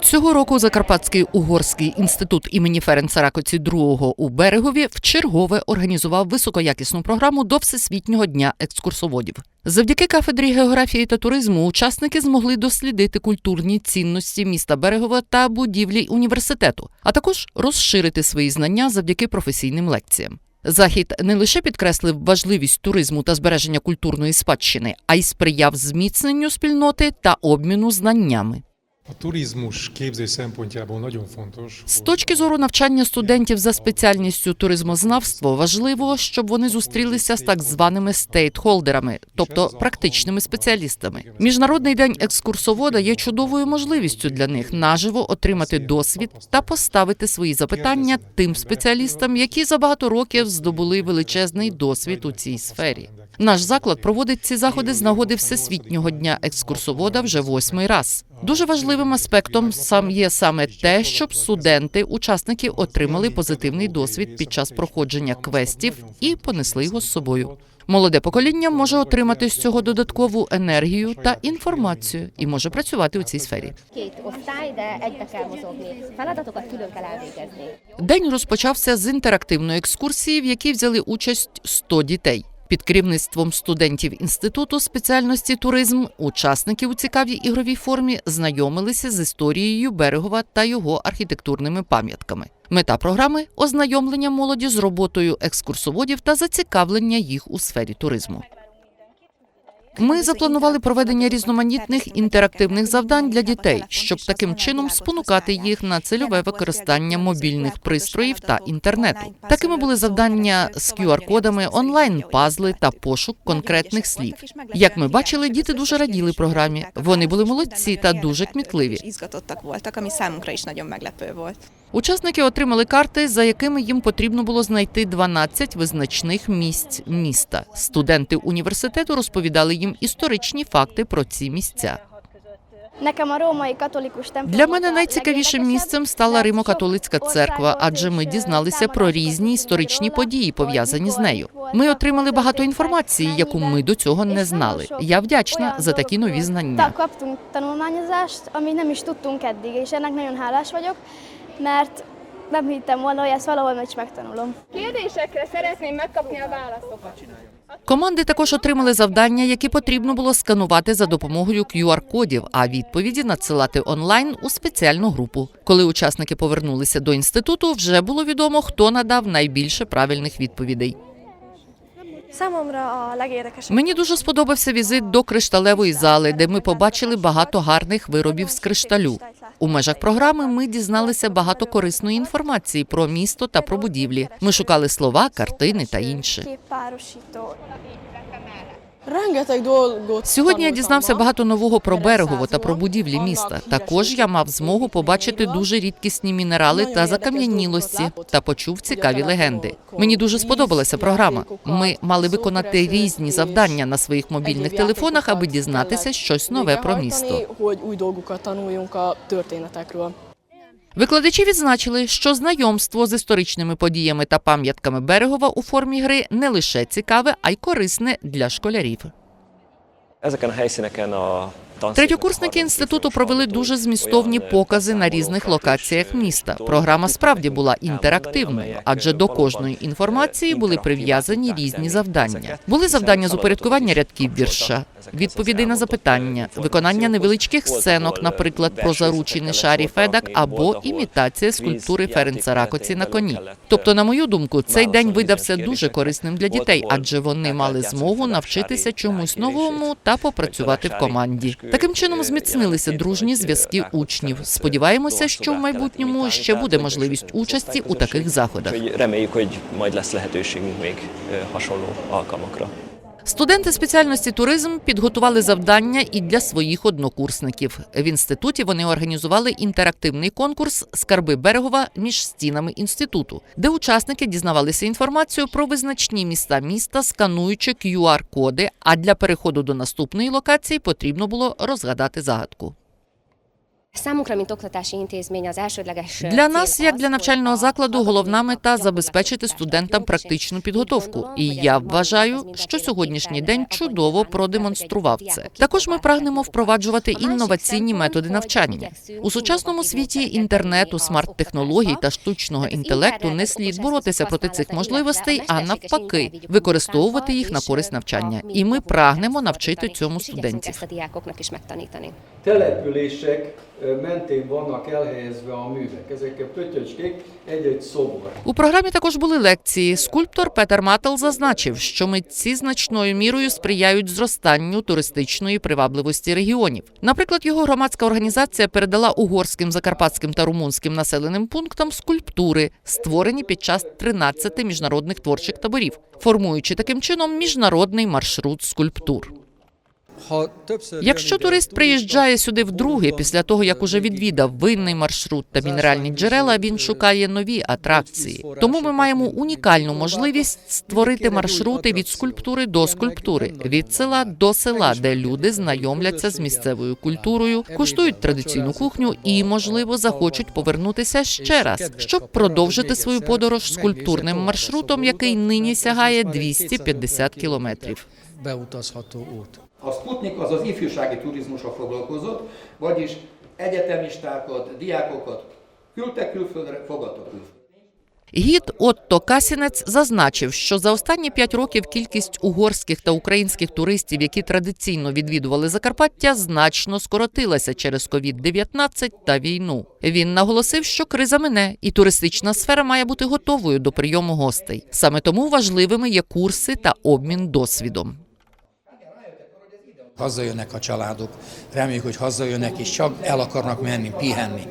Цього року Закарпатський угорський інститут імені Ференца Ракоці II у Берегові вчергове організував високоякісну програму до Всесвітнього дня екскурсоводів. Завдяки кафедрі географії та туризму учасники змогли дослідити культурні цінності міста Берегова та будівлі університету, а також розширити свої знання завдяки професійним лекціям. Захід не лише підкреслив важливість туризму та збереження культурної спадщини, а й сприяв зміцненню спільноти та обміну знаннями. A turizmus З точки зору навчання студентів за спеціальністю туризмознавство важливо, щоб вони зустрілися з так званими стейтхолдерами, тобто практичними спеціалістами. Міжнародний день екскурсовода є чудовою можливістю для них наживо отримати досвід та поставити свої запитання тим спеціалістам, які за багато років здобули величезний досвід у цій сфері. Наш заклад проводить ці заходи з нагоди Всесвітнього дня екскурсовода вже восьмий раз. Дуже важливим аспектом сам є саме те, щоб студенти, учасники отримали позитивний досвід під час проходження квестів і понесли його з собою. Молоде покоління може отримати з цього додаткову енергію та інформацію і може працювати у цій сфері. День розпочався з інтерактивної екскурсії, в якій взяли участь 100 дітей. Під керівництвом студентів інституту спеціальності туризм учасники у цікавій ігровій формі знайомилися з історією берегова та його архітектурними пам'ятками. Мета програми ознайомлення молоді з роботою екскурсоводів та зацікавлення їх у сфері туризму. Ми запланували проведення різноманітних інтерактивних завдань для дітей, щоб таким чином спонукати їх на цільове використання мобільних пристроїв та інтернету. Такими були завдання з QR-кодами, онлайн-пазли та пошук конкретних слів. Як ми бачили, діти дуже раділи програмі. Вони були молодці та дуже кмітливі. Учасники отримали карти, за якими їм потрібно було знайти 12 визначних місць міста. Студенти університету розповідали їм історичні факти про ці місця. Для мене найцікавішим місцем стала Римо-католицька церква, адже ми дізналися про різні історичні події, пов'язані з нею. Ми отримали багато інформації, яку ми до цього не знали. Я вдячна за такі нові знання. Mert nem hittem volna, hogy ezt valahol meg is megtanulom. Kérdésekre szeretném megkapni a válaszokat. Команди також отримали завдання, які потрібно було сканувати за допомогою QR-кодів, а відповіді надсилати онлайн у спеціальну групу. Коли учасники повернулися до інституту, вже було відомо, хто надав найбільше правильних відповідей. Мені дуже сподобався візит до кришталевої зали, де ми побачили багато гарних виробів з кришталю. У межах програми ми дізналися багато корисної інформації про місто та про будівлі. Ми шукали слова, картини та інше. Сьогодні я дізнався багато нового про берегово та про будівлі міста. Також я мав змогу побачити дуже рідкісні мінерали та закам'янілості та почув цікаві легенди. Мені дуже сподобалася програма. Ми мали виконати різні завдання на своїх мобільних телефонах, аби дізнатися щось нове про місто. Викладачі відзначили, що знайомство з історичними подіями та пам'ятками берегова у формі гри не лише цікаве, а й корисне для школярів. Третьокурсники інституту провели дуже змістовні покази на різних локаціях міста. Програма справді була інтерактивною, адже до кожної інформації були прив'язані різні завдання. Були завдання з упорядкування рядків вірша, відповідей на запитання, виконання невеличких сценок, наприклад, про kellett шарі Федак або імітація скульптури Ференца Ракоці на коні. Тобто, на мою думку, цей день видався дуже корисним для дітей, адже вони мали змогу навчитися чомусь новому та попрацювати в команді. Таким чином зміцнилися дружні зв'язки учнів. Сподіваємося, що в майбутньому ще буде можливість участі у таких заходах. Студенти спеціальності туризм підготували завдання і для своїх однокурсників. В інституті вони організували інтерактивний конкурс Скарби берегова між стінами інституту, де учасники дізнавалися інформацію про визначні міста міста, скануючи QR-коди. А для переходу до наступної локації потрібно було розгадати загадку. Для нас, як для навчального закладу, головна мета забезпечити студентам практичну підготовку. І я вважаю, що сьогоднішній день чудово продемонстрував це. Також ми прагнемо впроваджувати інноваційні методи навчання. У сучасному світі інтернету, смарт-технологій та штучного інтелекту не слід боротися проти цих можливостей, а навпаки, використовувати їх на користь навчання. І ми прагнемо навчити цьому студентів. Mentén vannak elhelyezve. У програмі також були лекції. Скульптор Петер Мател зазначив, що митці значною мірою сприяють зростанню туристичної привабливості регіонів. Наприклад, його громадська організація передала угорським, закарпатським та румунським населеним пунктам скульптури, створені під час 13 міжнародних творчих таборів, формуючи таким чином міжнародний маршрут скульптур. Якщо турист приїжджає сюди вдруге, після того як уже відвідав винний маршрут та мінеральні джерела, він шукає нові атракції. Тому ми маємо унікальну можливість створити маршрути від скульптури до скульптури, від села до села, де люди знайомляться з місцевою культурою, куштують традиційну кухню і, можливо, захочуть повернутися ще раз, щоб продовжити свою подорож скульптурним маршрутом, який нині сягає 250 кілометрів. A Sputnik az az ifjúsági turizmusra foglalkozott, vagyis egyetemistákat, diákokat küldtek külföldre, fogadtak külföldre. Гід Отто Касінець зазначив, що за останні п'ять років кількість угорських та українських туристів, які традиційно відвідували Закарпаття, значно скоротилася через COVID-19 та війну. Він наголосив, що криза мине, і туристична сфера має бути готовою до прийому гостей. Саме тому важливими є курси та обмін досвідом. Hazajönnek a családok, reméljük, hogy hazajönnek és csak el akarnak menni, pihenni.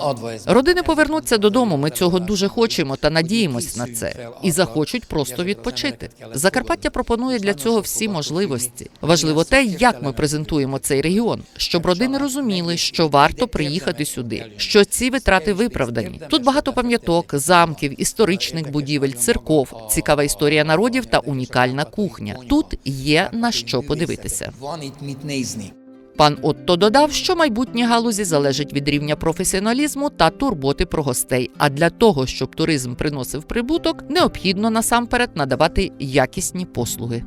Adva ez. Родини повернуться додому. Ми цього дуже хочемо та надіємось на це. І захочуть просто відпочити. Закарпаття пропонує для цього всі можливості. Важливо те, як ми презентуємо цей регіон, щоб родини розуміли, що варто приїхати сюди, що ці витрати виправдані. Тут багато пам'яток, замків, історичних будівель, церков, цікава історія народів та унікальна кухня. Тут є на що подивитися. Пан Отто додав, що майбутнє галузі залежить від рівня професіоналізму та турботи про гостей. А для того, щоб туризм приносив прибуток, необхідно насамперед надавати якісні послуги.